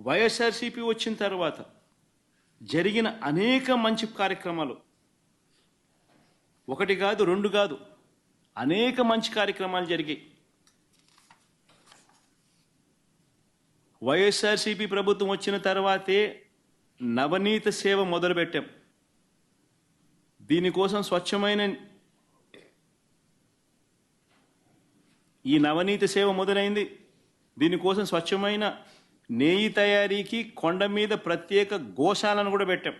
వైఎస్ఆర్సీపీ వచ్చిన తర్వాత జరిగిన అనేక మంచి కార్యక్రమాలు. ఒకటి కాదు రెండు కాదు అనేక మంచి కార్యక్రమాలు జరిగాయి. వైఎస్ఆర్సీపీ ప్రభుత్వం వచ్చిన తర్వాతే నవనీత సేవ మొదలుపెట్టాం. దీనికోసం స్వచ్ఛమైన ఈ నవనీత సేవ మొదలైంది. దీనికోసం స్వచ్ఛమైన నేయి తయారీకి కొండ మీద ప్రత్యేక గోశాలను కూడా పెట్టాం.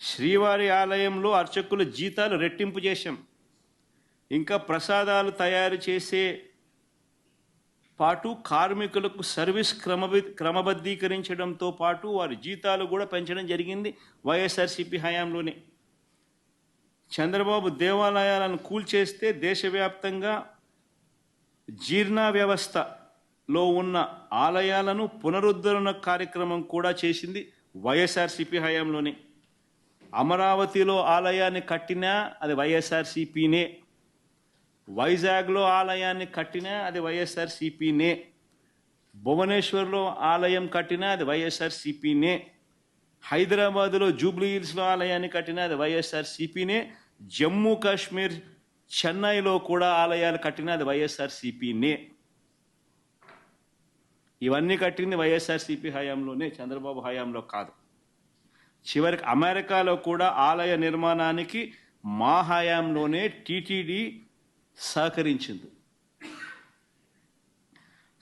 శ్రీవారి ఆలయంలో అర్చకుల జీతాలు రెట్టింపు చేశాం. ఇంకా ప్రసాదాలు తయారు చేసే పాటు కార్మికులకు సర్వీస్ క్రమబి క్రమబద్ధీకరించడంతో పాటు వారి జీతాలు కూడా పెంచడం జరిగింది వైఎస్ఆర్సీపీ హయాంలోనే. చంద్రబాబు దేవాలయాలను కూల్చేస్తే దేశవ్యాప్తంగా జీర్ణ వ్యవస్థ లో ఉన్న ఆలయాలను పునరుద్ధరణ కార్యక్రమం కూడా చేసింది వైఎస్ఆర్సీపీ హయాంలోనే. అమరావతిలో ఆలయాన్ని కట్టినా అది వైఎస్ఆర్సీపీనే. వైజాగ్లో ఆలయాన్ని కట్టినా అది వైఎస్ఆర్సీపీనే. భువనేశ్వర్లో ఆలయం కట్టినా అది వైఎస్ఆర్సిపినే. హైదరాబాద్లో జూబ్లీ హిల్స్లో ఆలయాన్ని కట్టినా అది వైఎస్ఆర్సిపినే. జమ్మూ కాశ్మీర్ చెన్నైలో కూడా ఆలయాలు కట్టినా అది వైఎస్ఆర్సిపినే. ఇవన్నీ కట్టింది వైఎస్ఆర్సీపీ హయాంలోనే చంద్రబాబు హయాంలో కాదు. చివరికి అమెరికాలో కూడా ఆలయ నిర్మాణానికి మా హయాంలోనే టీటీడీ సహకరించింది.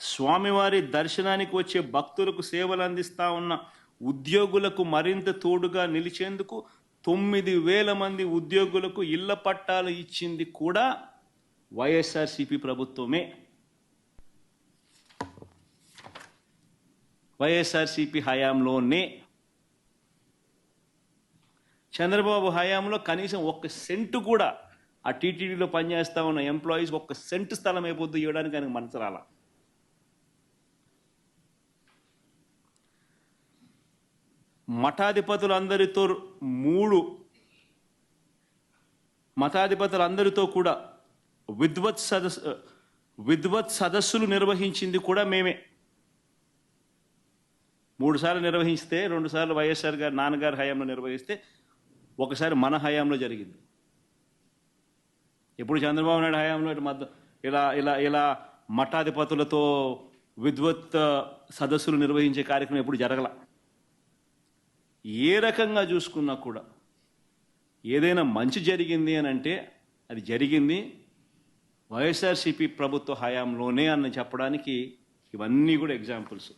స్వామివారి దర్శనానికి వచ్చే భక్తులకు సేవలు అందిస్తా ఉన్న ఉద్యోగులకు మరింత తోడుగా నిలిచేందుకు తొమ్మిది వేల మంది ఉద్యోగులకు ఇళ్ళ పట్టాలు ఇచ్చింది కూడా వైఎస్ఆర్సిపి ప్రభుత్వమే. వైఎస్ఆర్సిపి హయాంలోనే చంద్రబాబు హయాంలో కనీసం ఒక్క సెంటు కూడా ఆ టీటీడీలో పనిచేస్తా ఉన్న ఎంప్లాయీస్ ఒక్క సెంటు స్థలం అయిపోద్దు ఇవ్వడానికి ఆయనకు మనసు రాల. మఠాధిపతులందరితో మూడు మఠాధిపతులందరితో కూడా విద్వత్ సదస్సు విద్వత్ సదస్సులు నిర్వహించింది కూడా మేమే. మూడు సార్లు నిర్వహిస్తే రెండు సార్లు వైఎస్ఆర్ గారు నాన్నగారి హయాంలో నిర్వహిస్తే ఒకసారి మన హయాంలో జరిగింది. ఇప్పుడు చంద్రబాబు నాయుడు హయాంలో ఇటు మద్ద ఇలా ఇలా ఇలా మఠాధిపతులతో విద్వత్ సదస్సులు నిర్వహించే కార్యక్రమం ఎప్పుడు జరగల. ఏ రకంగా చూసుకున్నా కూడా ఏదైనా మంచి జరిగింది అని అంటే అది జరిగింది వైఎస్ఆర్సీపీ ప్రభుత్వ హయాంలోనే అని చెప్పడానికి ఇవన్నీ కూడా ఎగ్జాంపుల్స్